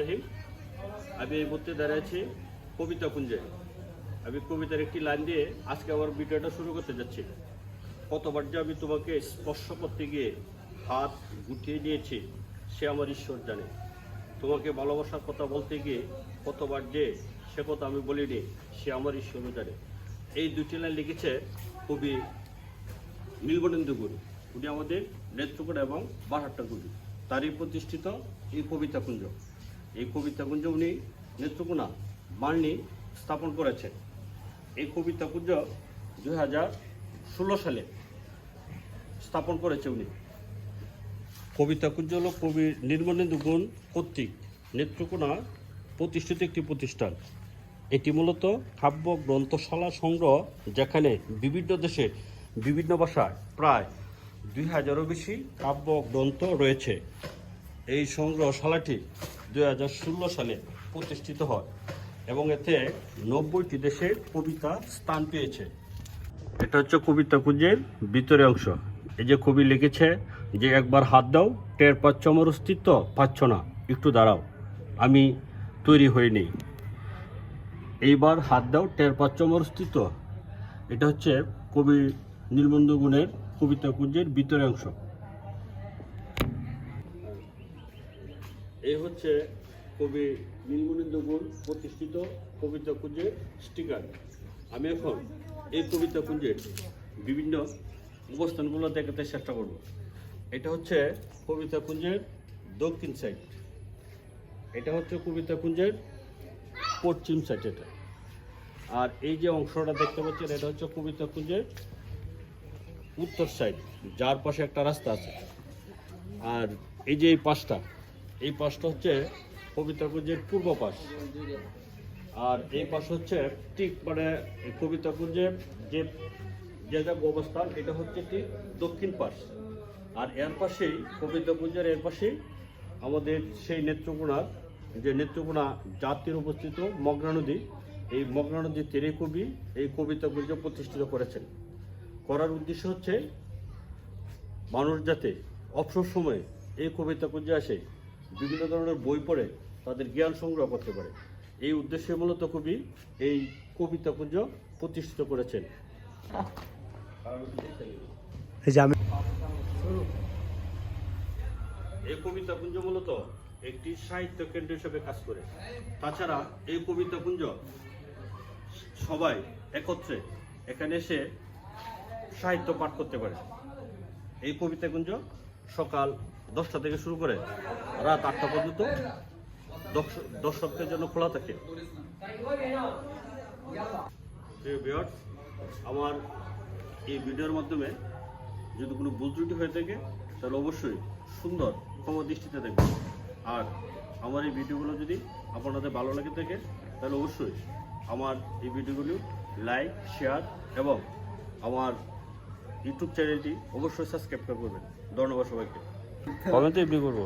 রহিম। আমি এই মুহূর্তে দাঁড়িয়ে আছি কবিতা কুঞ্জে। আমি কবিতার একটি লাইন দিয়ে আজকে আমার ভিডিওটা শুরু করতে যাচ্ছি। কতবার যে আমি তোমাকে স্পর্শ করতে গিয়ে হাত গুটিয়ে দিয়েছি সে আমার ঈশ্বর জানে। তোমাকে ভালোবাসার কথা বলতে গিয়ে কতবার যে সে কথা আমি বলিনি, সে আমার ঈশ্বরও জানে। এই দুটি লাইন লিখেছে কবি নীলবনেন্দু গুরু উনি আমাদের নেত্রকোনা এবং বাহাট্টা গুরু তারই প্রতিষ্ঠিত এই কবিতা কুঞ্জ। এই কবিতা কুঞ্জ উনি নেত্রকোনা বার্নি স্থাপন করেছেন। এই কবিতা কুঞ্জ দুই হাজার ষোলো সালে স্থাপন করেছে উনি। কবিতা কুঞ্জ হল কবি নির্মলেন্দু গুণ কর্তৃক নেত্রকোনা প্রতিষ্ঠিত একটি প্রতিষ্ঠান। এটি মূলত কাব্য গ্রন্থশালা সংগ্রহ, যেখানে বিভিন্ন দেশের বিভিন্ন ভাষায় প্রায় দুই হাজারও বেশি কাব্য গ্রন্থ রয়েছে। এই সংগ্রহশালাটি দুই হাজার ষোলো সালে প্রতিষ্ঠিত হয় এবং এতে নব্বইটি দেশের কবিতা স্থান পেয়েছে। এটা হচ্ছে কবিতা কুঞ্জের ভিতরে অংশ। এই যে কবি লিখেছে যে, একবার হাত দাও, টের পাচ্ছ আমার অস্তিত্ব, পাচ্ছ না, একটু দাঁড়াও, আমি তৈরি হইনি। এইবার হাত দাও, টের পাচ্ছ আমার অস্তিত্ব। এটা হচ্ছে কবি নীলবন্ধু গুণের কবিতা কুঞ্জের ভিতরে অংশ। এই হচ্ছে কবি নীলমণিন্দ্র গুণ প্রতিষ্ঠিত কবিতা কুঞ্জের স্টিকার আমি এখন এই কবিতা কুঞ্জের বিভিন্ন অবস্থানগুলো দেখাতে চেষ্টা করব। এটা হচ্ছে কবিতা কুঞ্জের দক্ষিণ সাইড এটা হচ্ছে কবিতা কুঞ্জের পশ্চিম সাইড এটা। আর এই যে অংশটা দেখতে পাচ্ছেন, এটা হচ্ছে কবিতা কুঞ্জের উত্তর সাইড, যার পাশে একটা রাস্তা আছে। আর এই যে এই পাশটা এই পাশটা হচ্ছে কবিতাকুঞ্জের পূর্ব পাশ। আর এই পাশ হচ্ছে ঠিক মানে কবিতাকুঞ্জের যে যে যা অবস্থান, এটা হচ্ছে ঠিক দক্ষিণ পাশ। আর এর পাশেই, কবিতাকুঞ্জের এর পাশেই আমাদের সেই নেত্রকোনার যে নেত্রকোনা জাতির উপস্থিত মগ্না নদী এই মগ্না নদীর তীরে কবি এই কবিতাকুঞ্জ প্রতিষ্ঠিত করেছেন। করার উদ্দেশ্য হচ্ছে মানুষ যাতে অবসর সময়ে এই কবিতা কুঞ্জে আসে বিভিন্ন ধরনের বই পড়ে তাদের জ্ঞান সংগ্রহ করতে পারে। এই উদ্দেশ্যে মূলত কবি এই কবিতা কুঞ্জ প্রতিষ্ঠিত করেছেন। এই কবিতা কুঞ্জ মূলত একটি সাহিত্য কেন্দ্র হিসেবে কাজ করে। তাছাড়া এই কবিতা কুঞ্জ সবাই একত্রে এখানে এসে সাহিত্য পাঠ করতে পারে। এই কবিতা কুঞ্জ সকাল দশটা থেকে শুরু করে রাত আটটা পর্যন্ত দর্শ- দর্শকদের জন্য খোলা থাকে। আমার এই ভিডিওর মাধ্যমে যদি কোনো ভুল ত্রুটি হয়ে থাকে, তাহলে অবশ্যই সুন্দর ক্ষমা দৃষ্টিতে দেখবেন। আর আমার এই ভিডিওগুলো যদি আপনাদের ভালো লাগে থাকে, তাহলে অবশ্যই আমার এই ভিডিওগুলো লাইক শেয়ার এবং আমার ইউটিউব চ্যানেলটি অবশ্যই সাবস্ক্রাইব করবেন ধন্যবাদ সবাইকে। কমেন্টে এমনি করব।